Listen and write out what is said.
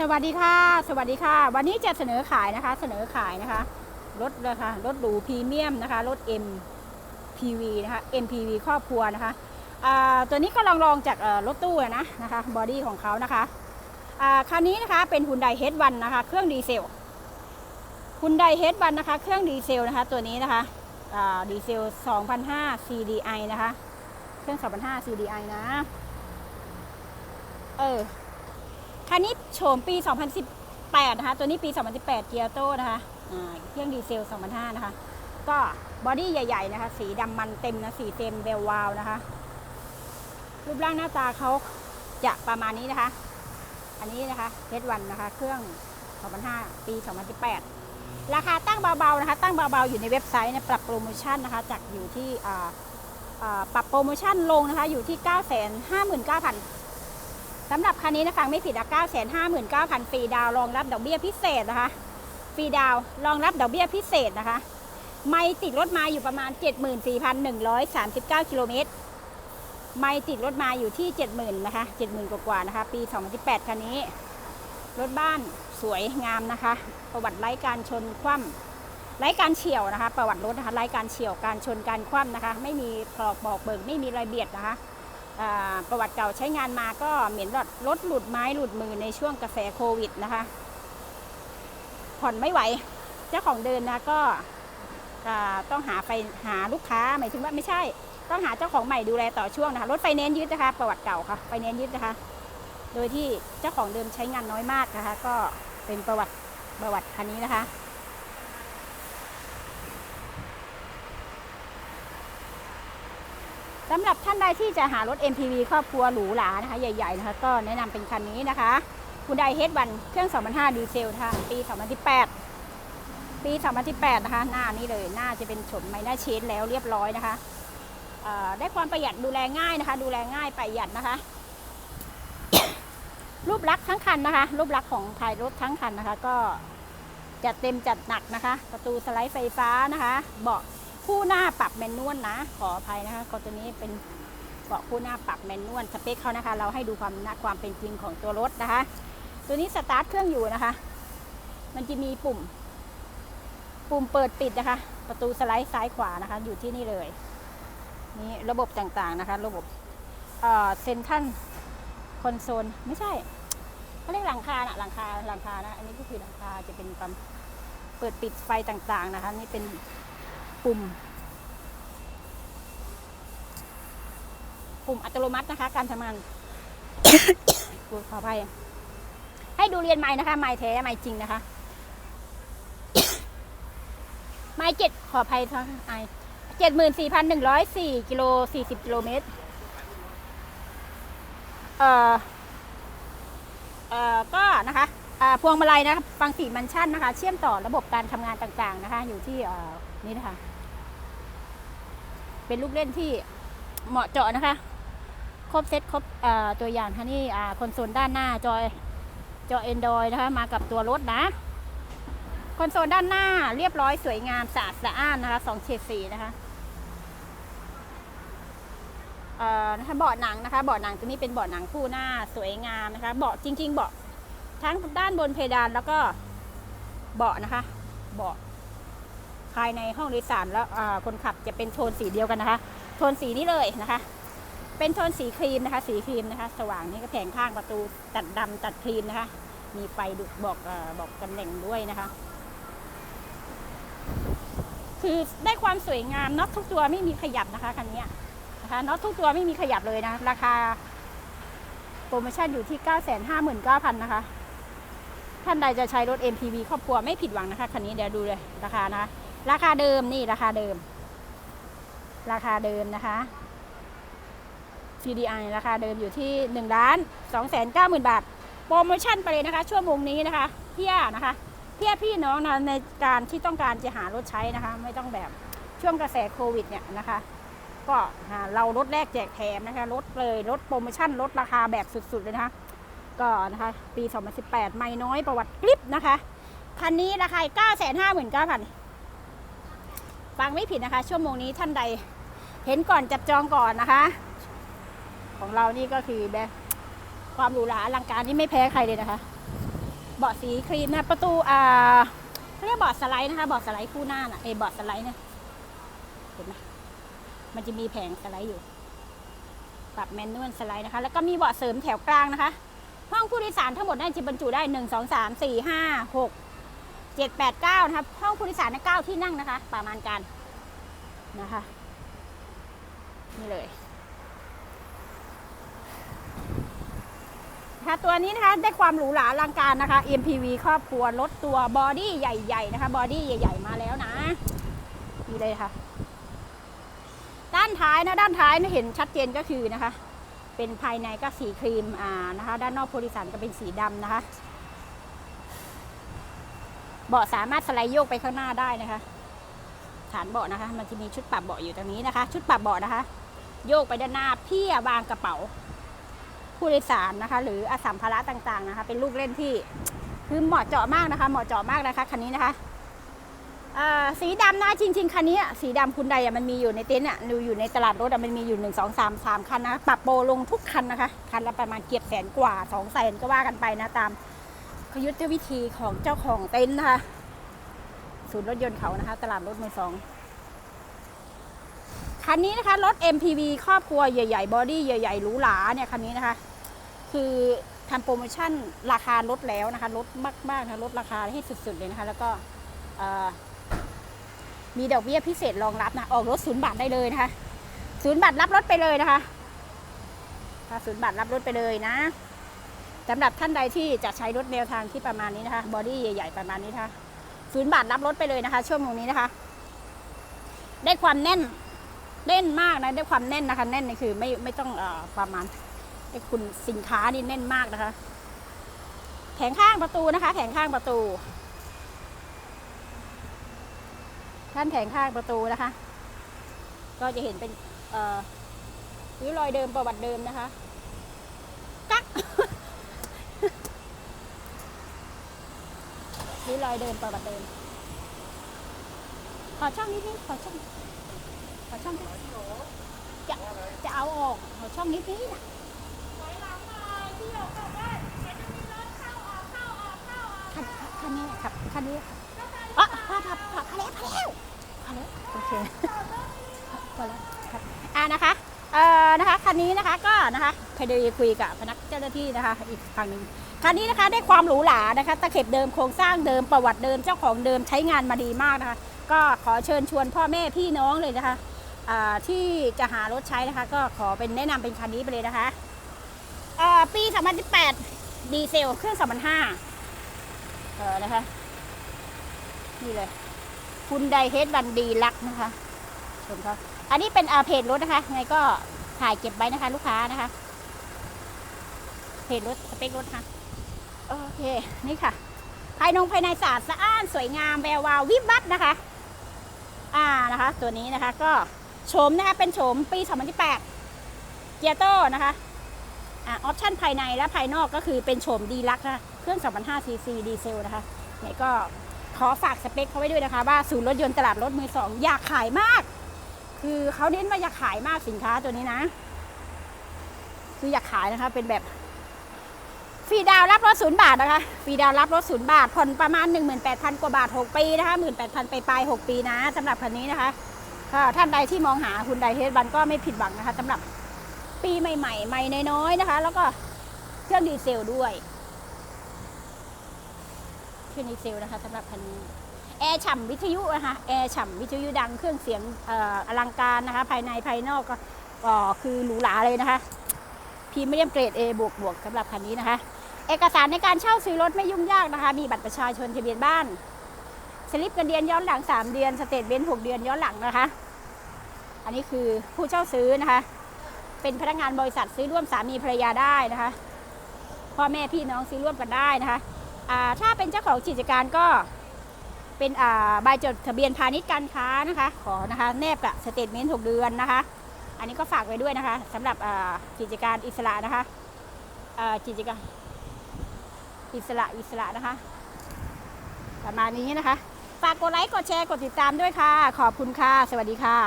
สวัสดีค่ะ สวัสดีค่ะ วันนี้จะเสนอขายนะคะ เสนอขายนะคะรถเลยค่ะรถหรูพรีเมียมนะคะรถ MPV นะคะ MPV ครอบครัวนะคะตัวนี้ก็ลองลองจากรถตู้นะนะคะบอดี้ของเขานะคะอ่าคันนี้นะคะเป็น Hyundai H1 นนะคะ เครื่องดีเซล Hyundai H1 นนะคะ เครื่องดีเซลนะคะ ตัวนี้นะคะดีเซล 2005 CDI นะคะ เครื่อง 2005 CDI นะ เออ คันนี้โฉมปี 2018 นะคะ ตัวนี้ปี 2018 เกียร์โต้นะคะเครื่องดีเซล 2005 นะคะ ก็บอดี้ใหญ่ ๆ นะคะ สีดำมันเต็มนะ สีเต็มเบลวาวนะคะ รูปร่างหน้าตาเขาจะประมาณนี้นะคะ อันนี้นะคะเ h วันนะคะ เครื่อง 2005 ปี 2018 ราคาตั้งเบาๆนะคะ ตั้งเบาๆ อยู่ในเว็บไซต์เนะปรับโปรโมชั่นนะคะ จากอยู่ที่ปรับโปรโมชั่นลงนะคะ อยู่ที่ 959,000 สำหรับคันนี้นะฟังไม่ผิดอะ959,000ฟรีดาวรองรับดอกเบี้ยพิเศษนะคะ ฟรีดาวรองรับดอกเบี้ยพิเศษนะคะ ไม่ติดรถมาอยู่ประมาณ 74,139กิโลเมตร ไม่ติดรถมาอยู่ที่ 70,000นะคะ70,000 กว่าๆนะคะ ปี 2018 คันนี้ รถบ้านสวยงามนะคะ ประวัติไร้การชนคว่ำไร้การเฉี่ยวนะคะ ประวัติรถนะคะไร้การเฉี่ยวการชนการคว่ำนะคะ ไม่มีปลอกบอกเบิกไม่มีรอยเบียดนะคะ ประวัติเก่าใช้งานมาก็เหม็นรถรถหลุดไม้หลุดมือในช่วงกระแสโควิดนะคะ ผ่อนไม่ไหว เจ้าของเดินนะก็ต้องหาไฟหาลูกค้าหมายถึงว่าไม่ใช่ ต้องหาเจ้าของใหม่ดูแลต่อช่วงนะคะรถไฟแนนซ์ยึดนะคะ ประวัติเก่าค่ะไฟแนนซ์ยึดนะคะ โดยที่เจ้าของเดิมใช้งานน้อยมากนะคะ ก็เป็นประวัติประวัติคันนี้นะคะ สำหรับท่านใดที่จะหารถ MPV ครอบครัวหรูหรานะคะ ใหญ่ๆนะคะก็แนะนำเป็นคันนี้นะคะคุณไดเฮดวันเครื่อง 2005 ดีเซลนะคะปี 2018 ปี 2018 นะคะ หน้านี้เลย หน้าจะเป็นฉมไม้หน้าเชนแล้วเรียบร้อยนะคะ ได้ความประหยัดดูแลง่ายนะคะ ดูแลง่ายประหยัดนะคะ รูปลักษณ์ทั้งคันนะคะ รูปลักษณ์ของภายรถทั้งคันนะคะ ก็จัดเต็มจัดหนักนะคะ ประตูสไลด์ไฟฟ้านะคะ เบาะ คู่หน้าปรับแมนนวลนะ ขออภัยนะคะก็ตัวนี้เป็นเบาะคู่หน้าปรับแมนนวลสเปคเขานะคะ เราให้ดูความนะความเป็นจริงของตัวรถนะคะ ตัวนี้สตาร์ทเครื่องอยู่นะคะ มันจะมีปุ่ม ปุ่มเปิดปิดนะคะ ประตูสไลด์ซ้ายขวานะคะ อยู่ที่นี่เลยนี่ระบบต่างๆนะคะ ระบบเอ่อเซนทันคอนโซลไม่ใช่เขาเรียกหลังคานะหลังคาหลังคานะ อันนี้ก็คือหลังคาจะเป็นความเปิดปิดไฟต่างๆนะคะ นี่เป็น ปุ่ม ปุ่มอัตโนมัตินะคะ การทำงานขออภัยให้ดูเรียนไม้นะคะ ไม้แท้ไม้จริงนะคะ ไม้เจ็ดขออภัยทั้งไอเจ็ดหมื่นสี่พันหนึ่งร้อยสี่กิโลสี่สิบกิโลเมตร เอ่อ เอ่อ ก็นะคะอ่าพวงมาลัยนะคะฟังสีมันชั่นนะคะ เชื่อมต่อระบบการทำงานต่างๆนะคะ อยู่ที่เอ่อนี่นะคะ เป็นลูกเล่นที่เหมาะเจาะนะคะ ครบเซตครบตัวอย่างค่ะนี่คอนโซลด้านหน้าจอยจอ Android นะคะมากับตัวรถนะ คอนโซลด้านหน้าเรียบร้อยสวยงามสะอาดสะอ้านนะคะสองเฉดสีนะคะเนะคะเบาะหนังนะคะเบาะหนังตัวนี้เป็นเบาะหนังคู่หน้าสวยงามนะคะเบาะจริง ๆ เบาะทั้งด้านบนเพดานแล้วก็เบาะนะคะ เบาะ ภายในห้องโดยสารแล้วคนขับจะเป็นโทนสีเดียวกันนะคะ โทนสีนี้เลยนะคะ เป็นโทนสีครีมนะคะ สีครีมนะคะ สว่างนี่ก็แผงข้างประตูตัดดำตัดครีมนะคะ มีไฟดุบอกอบอกตำแหน่งด้วยนะคะ คือได้ความสวยงามน็อตทุกตัวไม่มีขยับนะคะคันนี้นะคะน็อตทุกตัวไม่มีขยับเลยนะ ราคาโปรโมชั่นอยู่ที่ 959,000 นะคะ ท่านใดจะใช้รถ MPV ครอบครัวไม่ผิดหวังนะคะ คันนี้เดี๋ยวดูเลยราคานะคะ ราคาเดิมนี่ราคาเดิม ราคาเดิมนะคะ CDI ราคาเดิมอยู่ที่1ล้าน2 9 0 0 0 0บาท โปรโมชั่นไปเลยนะคะ ชั่วโมงนี้นะคะ เพี่ยนะคะ เพี่ยพี่น้องนะในการที่ต้องการจะหารถใช้นะคะ ไม่ต้องแบบช่วงกระแสโควิดเนี่ยนะคะ ก็เราลดแรกแจกแถมนะคะลดเลยลดโปรโมชั่นลดราคาแบบสุดๆเลยนะคะ ก็นะคะ ปี 2018 ไม่น้อยประวัติกริปนะคะ คันนี้ราคา 959,000 ฟังไม่ผิดนะคะ ชั่วโมงนี้ท่านใด เห็นก่อนจับจองก่อนนะคะ ของเรานี่ก็คือแบบความหรูหราอลังการนี่ไม่แพ้ใครเลยนะคะ เบาะสีครีมนะประตูอ่าเรียกเบาะสไลด์นะคะเบาะสไลด์คู่หน้าน่ะเอเบาะสไลด์เนี่ยเห็นไหมมันจะมีแผงสไลด์อยู่ ปรับแมนนวลสไลด์นะคะ แล้วก็มีเบาะเสริมแถวกลางนะคะ ห้องผู้โดยสารทั้งหมดน่าจะบรรจุได้หนึ่งสองสามสี่ห้าหก เจ็ดแปดเก้านะคะห้องผู้โดยสารในเก้าที่นั่งนะคะ ประมาณการนะคะ นี่เลยนะคะตัวนี้นะคะได้ความหรูหราลังการนะคะ MPV ครอบครัวรถตัวบอดี้ใหญ่ ๆ นะคะบอดี้ใหญ่ ๆ มาแล้วนะนี่เลยค่ะ ด้านท้ายนะด้านท้ายนะเห็นชัดเจนก็คือนะคะ เป็นภายในก็สีครีมอ่านะคะ ด้านนอกผู้โดยสารก็เป็นสีดำนะคะ เบาะสามารถสไลด์โยกไปข้างหน้าได้นะคะ ฐานเบาะนะคะ มันจะมีชุดปรับเบาะอยู่ตรงนี้นะคะ ชุดปรับเบาะนะคะ โยกไปด้านหน้าเพี่วางกระเป๋า ผู้โดยสารนะคะ หรืออาสัมภาระต่างๆนะคะ เป็นลูกเล่นที่คือเหมาะเจาะมากนะคะเหมาะเจาะมากนะคะคันนี้นะคะสีดำนะจริง ๆคันนี้สีดำคุณใดมันมีอยู่ในเต็นท์อะดูอยู่ในตลาดรถมันมีอยู่หนึ่งสองสามสามคันนะปรับโปรลงทุกคันนะคะ คันละประมาณเกียบแสนกว่าสองแสนก็ว่ากันไปนะตาม ยุทธวิธีของเจ้าของเต็นท์นะคะศูนย์รถยนต์เขานะคะ ตลาดรถมือสองคันนี้นะคะรถ MPV ครอบครัวใหญ่ๆบอดี้ใหญ่ๆหรูหราเนี่ยคันนี้นะคะ คือทำโปรโมชั่นราคาลดแล้วนะคะลดมากๆนะลดราคาให้สุดๆเลยนะคะ แล้วก็มีดอกเบี้ยพิเศษรองรับนะออกรถศูนย์บาทได้เลยนะคะศูนย์บาทรับรถไปเลยนะคะศูนย์บาทรับรถไปเลยนะ สำหรับท่านใดที่จะใช้รถแนวทางที่ประมาณนี้นะคะ บอดี้ใหญ่ๆประมาณนี้นะคะศูนย์บาทรับรถไปเลยนะคะช่วงโมงนี้นะคะ ได้ความแน่นแน่นมากนะได้ความแน่นนะคะ แน่นนี่คือไม่ไม่ต้องเอ่อประมาณไอ้คุณสินค้านี่แน่นมากนะคะ แผงข้างประตูนะคะ แผงข้างประตู ท่านแผงข้างประตูนะคะ ก็จะเห็นเป็นเอ่อริ้วรอยเดิมประวัติเดิมนะคะกัก ริ้วรอยเดิมประวัติเดิม ขอช่องนิดนิดขอช่อง ขอช่องนิดจะจะเอาออก ขอช่องนิดนิดนะคันคันนี้ครับคันนี้อ๋อพาพาพาพาแล้วพาแล้วพาแล้วโอเคพอแล้วครับอ่านะคะเอ่อนะคะคันนี้นะคะก็นะคะพอดีคุยกับพนักเจ้าหน้าที่นะคะ อีกฝั่งหนึ่ง คันนี้นะคะได้ความหรูหรานะคะตะเข็บเดิมโครงสร้างเดิมประวัติเดิมเจ้าของเดิมใช้งานมาดีมากนะคะ ก็ขอเชิญชวนพ่อแม่พี่น้องเลยนะคะที่จะหารถใช้นะคะ ก็ขอเป็นแนะนำเป็นคันนี้ไปเลยนะคะอ่าปี 2018 ดีเซลเครื่อง2005เออนะคะ นี่เลยคุณไดเฮดบันดีลักนะคะชมเขาอันนี้เป็นอาเพจรถนะคะไงก็ถ่ายเก็บไว้นะคะ ลูกค้านะคะเพจรถสเปครถค่ะ โอเค นี่ค่ะ ภายนงภายในสะอาดสะอ้านสวยงามแวววาววิบวับนะคะ อ่านะคะ ตัวนี้นะคะก็โฉมนะคะเป็นโฉมปี 2018 เกียร์โต้นะคะอ่าออปชั่นภายในและภายนอกก็คือเป็นโฉมดีลักนะคะเครื่อง2005ซีซีดีเซลนะคะเนี่ยก็ขอฝากสเปคเขาไว้ด้วยนะคะ ว่าศูนย์รถยนต์ตลาดรถมือสองอยากขายมาก คือเขาเน้นว่าอยากขายมากสินค้าตัวนี้นะ คืออยากขายนะคะเป็นแบบ ฟรีดาวรับรถศูนย์บาทนะคะฟรีดาวรับรถศูนย์บาทผ่อนประมาณ 18,000 กว่าบาท 6 ปีนะคะ18,000 ไปปลาย 6 ปีนะสำหรับคันนี้นะคะก็ท่านใดที่มองหาคุณไดเฮดบันก็ไม่ผิดหวังนะคะสำหรับปีใหม่ๆใหม่น้อยๆนะคะ แล้วก็เครื่องดีเซลด้วยเครื่องดีเซลนะคะสำหรับคันนี้แอร์ฉ่ำวิทยุนะคะแอร์ฉ่ำวิทยุดังเครื่องเสียงอออลังการนะคะ ภายในภายนอกก็ก็คือหรูหราเลยนะคะพรีเมียมเกรด A บวกบวกสำหรับคันนี้นะคะ เอกสารในการเช่าซื้อรถไม่ยุ่งยากนะคะ มีบัตรประชาชนทะเบียนบ้าน สลิปเงินเดือนย้อนหลัง 3 เดือน สเตทเมนต์6เดือนย้อนหลังนะคะ อันนี้คือผู้เช่าซื้อนะคะ เป็นพนักงานบริษัทซื้อร่วมสามีภรรยาได้นะคะ พ่อแม่พี่น้องซื้อร่วมกันได้นะคะถ้าเป็นเจ้าของกิจการก็เป็นใบจดทะเบียนพาณิชย์การค้านะคะ ขอนะคะแนบกับสเตทเมนต์6เดือนนะคะ อันนี้ก็ฝากไว้ด้วยนะคะสำหรับกิจการอิสระนะคะกิจการ อิสระอิสระนะคะ ประมาณนี้นะคะ ฝากกดไลค์ กดแชร์ กดติดตามด้วยค่ะ ขอบคุณค่ะ สวัสดีค่ะ